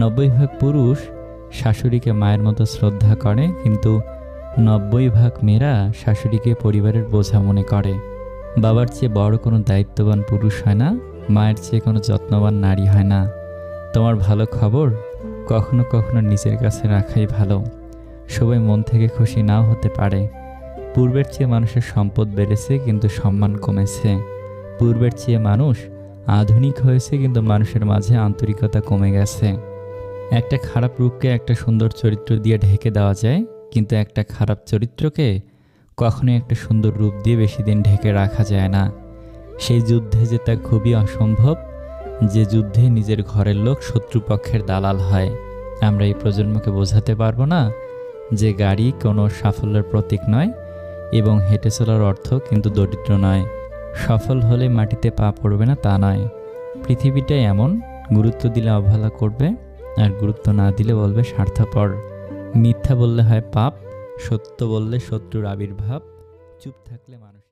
নব্বই ভাগ পুরুষ শাশুড়িকে মায়ের মতো শ্রদ্ধা করে, কিন্তু নব্বই ভাগ মেয়েরা শাশুড়িকে পরিবারের বোঝা মনে করে। বাবার চেয়ে বড় কোনো দায়িত্ববান পুরুষ হয় না, মায়ের চেয়ে কোনো যত্নবান নারী হয় না। তোমার ভালো খবর কখনো কখনো নিজের কাছে রাখাই ভালো। সবাই মন থেকে খুশি নাও হতে পারে। পূর্বের চেয়ে মানুষের সম্পদ বেড়েছে, কিন্তু সম্মান কমেছে। পূর্বের চেয়ে মানুষ আধুনিক হয়েছে, কিন্তু মানুষের মাঝে আন্তরিকতা কমে গেছে। একটা খারাপ রূপকে একটা সুন্দর চরিত্র দিয়ে ঢেকে দেওয়া যায়, কিন্তু একটা খারাপ চরিত্রকে কখনোই একটা সুন্দর রূপ দিয়ে বেশি দিন ঢেকে রাখা যায় না। সেই যুদ্ধে যে তা খুবই অসম্ভব, যে যুদ্ধে নিজের ঘরের লোক শত্রুপক্ষের দালাল হয়। আমরা এই প্রজন্মকে বোঝাতে পারব না যে গাড়ি কোনো সাফল্যের প্রতীক নয় এবং হেঁটে চলার অর্থ কিন্তু দরিদ্র নয়। সফল হলে মাটিতে পা পড়বে না তা নয়। পৃথিবীটাই এমন, গুরুত্ব দিলে অবহেলা করবে আর গুরুত্ব না দিলে বলবে স্বার্থপর। মিথ্যা বললে হয় পাপ, সত্য বললে শত্রুর আবির্ভাব, চুপ থাকলে মানুষ